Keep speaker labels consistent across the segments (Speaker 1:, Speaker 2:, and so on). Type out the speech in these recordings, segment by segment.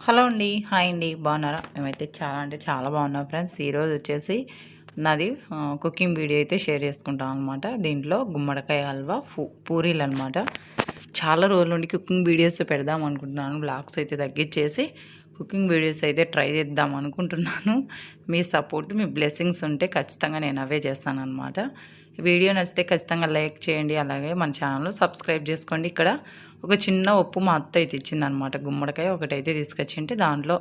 Speaker 1: Hello అండి. Hi అండి. బాగున్నారా? మేమైతే చాలా అంటే చాలా బాగున్నాం ఫ్రెండ్స్. ఈరోజు వచ్చేసి నాది కుకింగ్ వీడియో అయితే షేర్ చేసుకుంటాం అనమాట దీంట్లో గుమ్మడికాయ హల్వా పూరీలు అనమాట చాలా రోజుల నుండి కుకింగ్ వీడియోస్ పెడదాం అనుకుంటున్నాను. బ్లాగ్స్ అయితే తగ్గించేసి కుకింగ్ వీడియోస్ అయితే ట్రై చేద్దాం అనుకుంటున్నాను. మీ సపోర్ట్ మీ బ్లెస్సింగ్స్ ఉంటే ఖచ్చితంగా నేను అవే చేస్తాను అనమాట వీడియో నచ్చితే ఖచ్చితంగా లైక్ చేయండి. అలాగే మన ఛానల్ సబ్స్క్రైబ్ చేసుకోండి. ఇక్కడ ఒక చిన్న ఉప్పు మా అత్త అయితే ఇచ్చిందనమాట గుమ్మడికాయ ఒకటైతే తీసుకొచ్చింటే దాంట్లో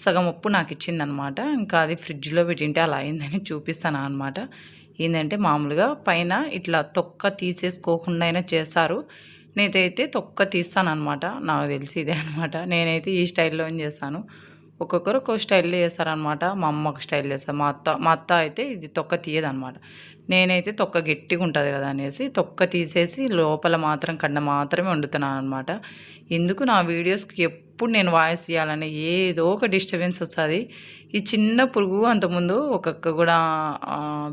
Speaker 1: సగం ఉప్పు నాకు ఇచ్చిందనమాట ఇంకా అది ఫ్రిడ్జ్లో పెట్టింటే అలా అయిందని చూపిస్తాను అనమాట ఏంటంటే మామూలుగా పైన ఇట్లా తొక్క తీసేసుకోకుండా అయినా చేస్తారు నేనైతే తొక్క తీస్తాను అనమాట నాకు తెలిసి ఇదే అనమాట నేనైతే ఈ స్టైల్లో చేస్తాను ఒక్కొక్కరు ఒక్కొక్క స్టైల్లో చేస్తారనమాట మా అమ్మ ఒక స్టైల్ చేస్తారు. మా అత్త మా అత్త అయితే ఇది తొక్క తీయదనమాట నేనైతే తొక్క గట్టిగా ఉంటుంది కదా అనేసి తొక్క తీసేసి లోపల మాత్రం కన్నా మాత్రమే వండుతున్నాను అనమాట ఎందుకు నా వీడియోస్కి ఎప్పుడు నేను వాయిస్ ఇవ్వాలని ఏదో ఒక డిస్టర్బెన్స్ వస్తుంది. ఈ చిన్న పురుగు అంతకుముందు ఒక్కొక్క కూడా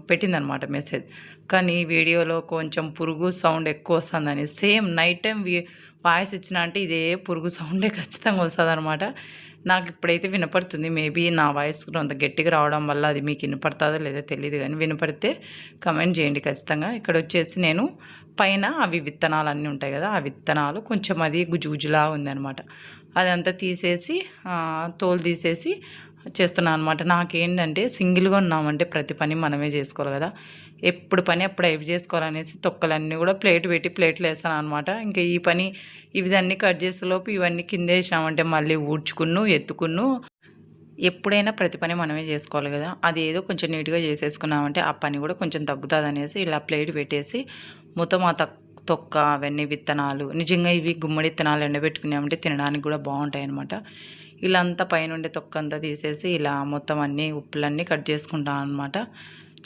Speaker 1: పెట్టిందనమాట మెసేజ్. కానీ వీడియోలో కొంచెం పురుగు సౌండ్ ఎక్కువ వస్తుందని సేమ్ నైట్ టైం వాయిస్ ఇచ్చిన అంటే ఇదే పురుగు సౌండే ఖచ్చితంగా వస్తుంది అనమాట నాకు ఇప్పుడైతే వినపడుతుంది. మేబీ నా వాయిస్ అంత గట్టిగా రావడం వల్ల అది మీకు వినపడుతుందో లేదో తెలియదు కానీ వినపడితే కమెంట్ చేయండి ఖచ్చితంగా. ఇక్కడ వచ్చేసి నేను పైన అవి విత్తనాలు అన్నీ ఉంటాయి కదా ఆ విత్తనాలు కొంచెం అది గుజుగుజులా అనమాట అదంతా తీసేసి తోలు తీసేసి చేస్తున్నాను అనమాట నాకేంటంటే సింగిల్గా ఉన్నామంటే ప్రతి పని మనమే చేసుకోవాలి కదా. ఎప్పుడు పని అప్పుడు అవి చేసుకోవాలనేసి తొక్కలన్నీ కూడా ప్లేట్ పెట్టి ప్లేట్లు వేస్తాను అనమాట ఇంకా ఈ పని ఇవన్నీ కట్ చేసేలోపు ఇవన్నీ కింద వేసామంటే మళ్ళీ ఊడ్చుకున్ను ఎత్తుకున్ను ఎప్పుడైనా ప్రతి పని మనమే చేసుకోవాలి కదా. అది ఏదో కొంచెం నీట్గా చేసేసుకున్నామంటే ఆ పని కూడా కొంచెం తగ్గుతుంది అనేసి ఇలా ప్లేట్ పెట్టేసి మొత్తం ఆ తొక్క అవన్నీ విత్తనాలు నిజంగా ఇవి గుమ్మడి విత్తనాలు ఎండబెట్టుకున్నామంటే తినడానికి కూడా బాగుంటాయి అనమాట ఇలా అంతా పైనుండే తొక్క అంతా తీసేసి ఇలా మొత్తం అన్నీ ఉప్పులన్నీ కట్ చేసుకుంటాను అనమాట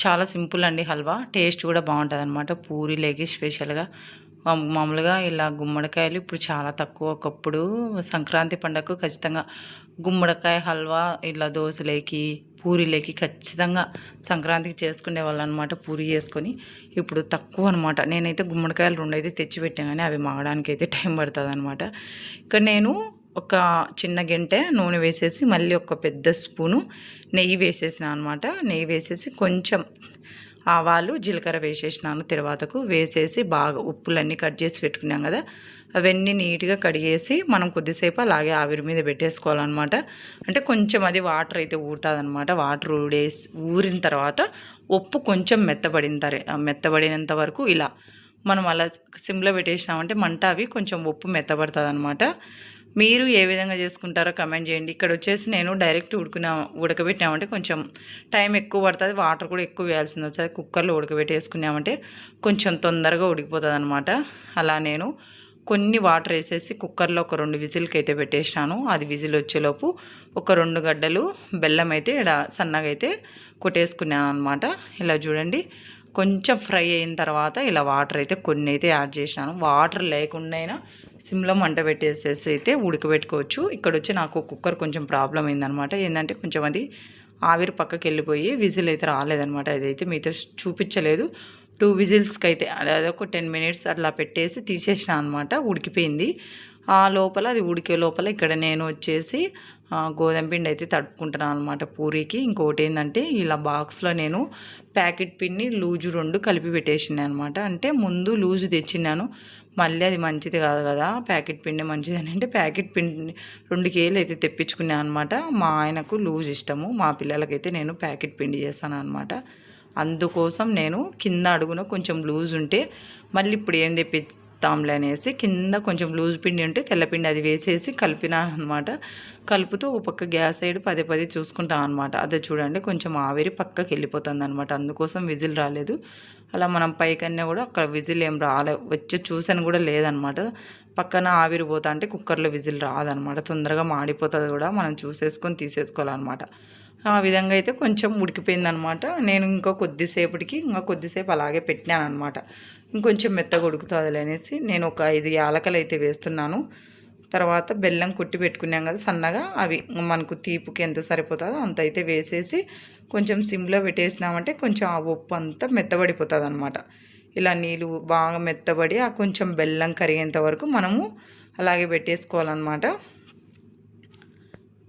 Speaker 1: చాలా సింపుల్ అండి హల్వా. టేస్ట్ కూడా బాగుంటుంది అనమాట పూరీలేకి స్పెషల్గా. మామూలుగా ఇలా గుమ్మడికాయలు ఇప్పుడు చాలా తక్కువ. ఒకప్పుడు సంక్రాంతి పండగకు ఖచ్చితంగా గుమ్మడికాయ హల్వా ఇలా దోశలేకి పూరీలేకి ఖచ్చితంగా సంక్రాంతికి చేసుకునే వాళ్ళు అనమాట పూరి చేసుకొని. ఇప్పుడు తక్కువ అనమాట. నేనైతే గుమ్మడికాయలు రెండు అయితే తెచ్చిపెట్టాను కానీ అవి మాగడానికి అయితే టైం పడుతుంది అనమాట ఇక్కడ నేను ఒక చిన్న గంటె నూనె వేసేసి మళ్ళీ ఒక పెద్ద స్పూను నెయ్యి వేసేసిన అనమాట. నెయ్యి వేసేసి కొంచెం ఆవాలు జీలకర్ర వేసేసినాను తర్వాతకు వేసేసి బాగా ఉప్పులన్నీ కట్ చేసి పెట్టుకున్నాం కదా. అవన్నీ నీట్గా కడిగేసి మనం కొద్దిసేపు అలాగే ఆవిరి మీద పెట్టేసుకోవాలన్నమాట. అంటే కొంచెం అది వాటర్ అయితే ఊరుతుంది అనమాట వాటర్ ఊడేసి ఊరిన తర్వాత ఉప్పు కొంచెం మెత్తబడిన తరే మెత్తబడినంత వరకు ఇలా మనం అలా సిమ్లో పెట్టేసినామంటే మంట అవి కొంచెం ఉప్పు మెత్తబడుతుంది అనమాట మీరు ఏ విధంగా చేసుకుంటారో కమెంట్ చేయండి. ఇక్కడ వచ్చేసి నేను డైరెక్ట్ ఉడుకున్నా ఉడకబెట్టినామంటే కొంచెం టైం ఎక్కువ పడుతుంది. వాటర్ కూడా ఎక్కువ వేయాల్సింది వచ్చేది. కుక్కర్లో ఉడకబెట్టేసుకున్నామంటే కొంచెం తొందరగా ఉడికిపోతుంది అనమాట అలా నేను కొన్ని వాటర్ వేసేసి కుక్కర్లో ఒక రెండు విజిల్కి అయితే పెట్టేసినాను. అది విజిల్ వచ్చేలోపు ఒక రెండు గడ్డలు బెల్లం అయితే ఇక్కడ సన్నగా అయితే కొట్టేసుకున్నాను అనమాట ఇలా చూడండి. కొంచెం ఫ్రై అయిన తర్వాత ఇలా వాటర్ అయితే కొన్ని అయితే యాడ్ చేసినాను. వాటర్ లేకుండా సిమ్లో మంట పెట్టేసేసి అయితే ఉడకబెట్టుకోవచ్చు. ఇక్కడ వచ్చి నాకు కుక్కర్ కొంచెం ప్రాబ్లం అయిందనమాట. ఏంటంటే కొంచెం అది ఆవిరి పక్కకి వెళ్ళిపోయి విజిల్ అయితే రాలేదనమాట. అదైతే మీతో చూపించలేదు. టూ విజిల్స్కి అయితే అదే ఒక టెన్ మినిట్స్ అట్లా పెట్టేసి తీసేసిన అనమాట. ఉడికిపోయింది. ఆ లోపల అది ఉడికే లోపల ఇక్కడ నేను వచ్చేసి గోధుమ పిండి అయితే తడుపుకుంటున్నాను అనమాట పూరీకి. ఇంకోటి ఏంటంటే ఇలా బాక్స్లో నేను ప్యాకెట్ పిండి లూజు రెండు కలిపి పెట్టేసినాను అనమాట అంటే ముందు లూజు తెచ్చినాను మళ్ళీ అది మంచిది కాదు కదా ప్యాకెట్ పిండి మంచిది అని అంటే ప్యాకెట్ పిండి రెండు కేలు అయితే తెప్పించుకున్నాను అనమాట మా ఆయనకు లూజ్ ఇష్టము మా పిల్లలకైతే నేను ప్యాకెట్ పిండి చేస్తాను అనమాట అందుకోసం నేను కింద అడుగున కొంచెం లూజ్ ఉంటే మళ్ళీ ఇప్పుడు ఏం తెప్పి తెప్పిస్తాంలే అనేసి కింద కొంచెం లూజ్ పిండి ఉంటే తెల్లపిండి అది వేసేసి కలిపినాను అనమాట కలుపుతూ ఒక పక్క గ్యాస్ సైడ్ పదే పదే చూసుకుంటాం అనమాట అదే చూడండి కొంచెం ఆవిరి పక్కకి వెళ్ళిపోతుంది అనమాట అందుకోసం విజిల్ రాలేదు. అలా మనం పైకన్నా కూడా అక్కడ విజిల్ ఏం రాలే. వచ్చే చూసాను కూడా లేదనమాట పక్కన ఆవిరి పోతా అంటే కుక్కర్లో విజిల్ రాదనమాట తొందరగా మాడిపోతుంది కూడా మనం చూసేసుకొని తీసేసుకోవాలన్నమాట. ఆ విధంగా అయితే కొంచెం ఉడికిపోయిందనమాట నేను ఇంకా కొద్దిసేపటికి ఇంకా కొద్దిసేపు అలాగే పెట్టినాను అనమాట ఇంకొంచెం మెత్తగా ఉడుకుతుంది అనేసి నేను ఒక ఐదు యాలకలు అయితే వేస్తున్నాను. తర్వాత బెల్లం కొట్టి పెట్టుకున్నాం కదా సన్నగా అవి మనకు తీపుకి ఎంత సరిపోతుందో అంత అయితే వేసేసి కొంచెం సిమ్లో పెట్టేసినామంటే కొంచెం ఆ ఉప్పు అంతా మెత్తబడిపోతుంది అనమాట ఇలా నీళ్ళు బాగా మెత్తబడి ఆ కొంచెం బెల్లం కరిగేంత వరకు మనము అలాగే పెట్టేసుకోవాలన్నమాట.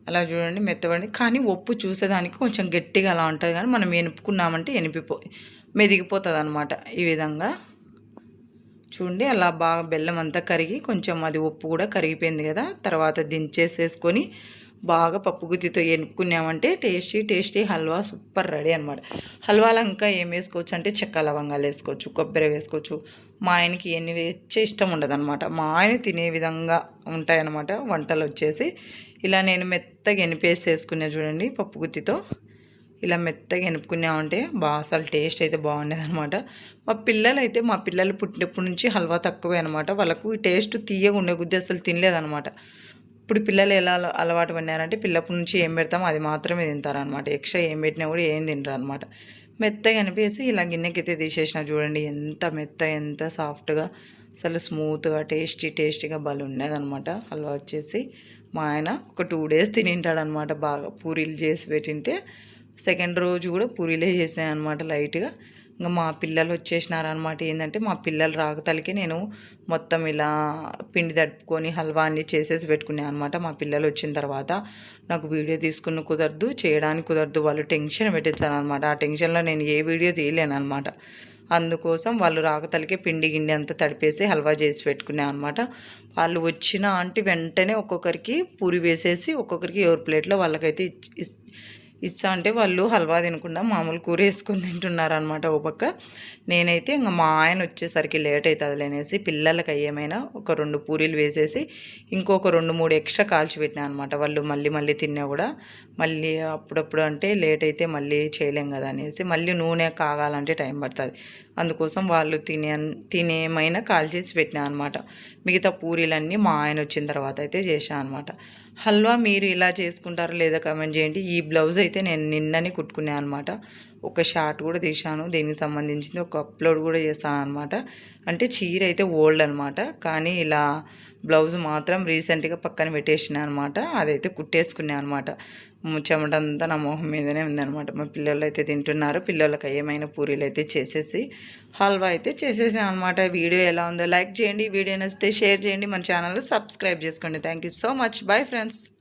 Speaker 1: అలా చూడండి మెత్తబడి కానీ ఉప్పు చూసేదానికి కొంచెం గట్టిగా అలా ఉంటుంది కానీ మనం ఎనుపుకున్నామంటే ఎనిపిపో మెదిగిపోతుంది అనమాట ఈ విధంగా. చూడండి అలా బాగా బెల్లం అంతా కరిగి కొంచెం అది ఉప్పు కూడా కరిగిపోయింది కదా తర్వాత దించేసేసుకొని బాగా పప్పు గుత్తితో ఎనుక్కున్నామంటే tasty tasty halwa super ready అనమాట హల్వాలో ఇంకా ఏం వేసుకోవచ్చు అంటే చెక్క లవంగాలు వేసుకోవచ్చు కొబ్బరి వేసుకోవచ్చు. మా ఆయనకి ఎన్ని వేచ్చే ఇష్టం ఉండదనమాట మా ఆయన తినే విధంగా ఉంటాయన్నమాట వంటలు వచ్చేసి. ఇలా నేను మెత్తగా ఎనిపేసి వేసుకునే చూడండి పప్పు గుత్తితో. ఇలా మెత్తగా ఎనుపుకున్నామంటే బాగా అసలు టేస్ట్ అయితే బాగుండేది అనమాట మా పిల్లలు అయితే మా పిల్లలు పుట్టినప్పటి నుంచి హల్వా తక్కువే అనమాట వాళ్ళకు ఈ టేస్ట్ తీయగా ఉండే గుద్ది అసలు తినలేదనమాట ఇప్పుడు పిల్లలు ఎలా అలవాటు పడినారంటే పిల్లప్పటి నుంచి ఏం పెడతామో అది మాత్రమే తింటారనమాట ఎక్స్ట్రా ఏం పెట్టినా కూడా ఏం తింటారు అనమాట మెత్తగా అనిపేసి ఇలా గిన్నెకైతే తీసేసిన చూడండి ఎంత మెత్త ఎంత సాఫ్ట్గా అసలు స్మూత్గా టేస్టీ టేస్టీగా భలే ఉండేదనమాట హల్వా వచ్చేసి మా ఆయన ఒక టూ డేస్ తినింటాడనమాట బాగా. పూరీలు చేసి పెట్టింటే సెకండ్ రోజు కూడా పూరీలే చేసినాయి అనమాట లైట్గా. ఇంకా మా పిల్లలు వచ్చేసినారనమాట ఏంటంటే మా పిల్లలు రాకతలకి నేను మొత్తం ఇలా పిండి తడుపుకొని హల్వా అన్ని చేసేసి పెట్టుకున్నాను అనమాట మా పిల్లలు వచ్చిన తర్వాత నాకు వీడియో తీసుకున్న కుదరదు చేయడానికి కుదరదు. వాళ్ళు టెన్షన్ పెట్టించాను అనమాట ఆ టెన్షన్లో నేను ఏ వీడియో తీయలేను అనమాట అందుకోసం వాళ్ళు రాకతలకే పిండి గిండి అంతా తడిపేసి హల్వా చేసి పెట్టుకున్నాను అనమాట వాళ్ళు వచ్చిన అంటే వెంటనే ఒక్కొక్కరికి పూరి వేసేసి ఒక్కొక్కరికి ఎవరి ప్లేట్లో వాళ్ళకైతే ఇచ్చా అంటే వాళ్ళు హల్వా తినకుండా మామూలు కూర వేసుకొని తింటున్నారు అనమాట ఓ పక్క. నేనైతే ఇంకా మా ఆయన వచ్చేసరికి లేట్ అవుతుంది అనేసి పిల్లలకి ఏమైనా ఒక రెండు పూరీలు వేసేసి ఇంకొక రెండు మూడు ఎక్స్ట్రా కాల్చి పెట్టినా అనమాట వాళ్ళు మళ్ళీ మళ్ళీ తిన్నా కూడా మళ్ళీ అప్పుడప్పుడు అంటే లేట్ అయితే మళ్ళీ చేయలేం కదా అనేసి మళ్ళీ నూనె కాగాలంటే టైం పడుతుంది. అందుకోసం వాళ్ళు తినే తినేమైనా కాల్చేసి పెట్టినా అనమాట మిగతా పూరీలన్నీ మా ఆయన వచ్చిన తర్వాత అయితే చేశాను అనమాట హల్వా మీరు ఇలా చేసుకుంటారో లేదా కమెంట్ చేయండి. ఈ బ్లౌజ్ అయితే నేను నిన్ననే కుట్టుకున్నాను అనమాట ఒక షార్ట్ కూడా తీశాను. దీనికి సంబంధించింది ఒక అప్లోడ్ కూడా చేశాను అనమాట అంటే చీర అయితే ఓల్డ్ అనమాట కానీ ఇలా బ్లౌజ్ మాత్రం రీసెంట్గా పక్కన పెట్టేసిన అనమాట అదైతే కుట్టేసుకున్నాను అనమాట చెమట అంతా నా మొహం మీదనే ఉందన్నమాట. మా పిల్లలు అయితే తింటున్నారు. పిల్లలకి ఏమైనా పూరీలు అయితే చేసేసి హల్వా అయితే చేసేసాను అనమాట వీడియో ఎలా ఉందో లైక్ చేయండి. వీడియో నచ్చితే షేర్ చేయండి. మన ఛానల్ సబ్స్క్రైబ్ చేసుకోండి. Thank you so much. Bye friends.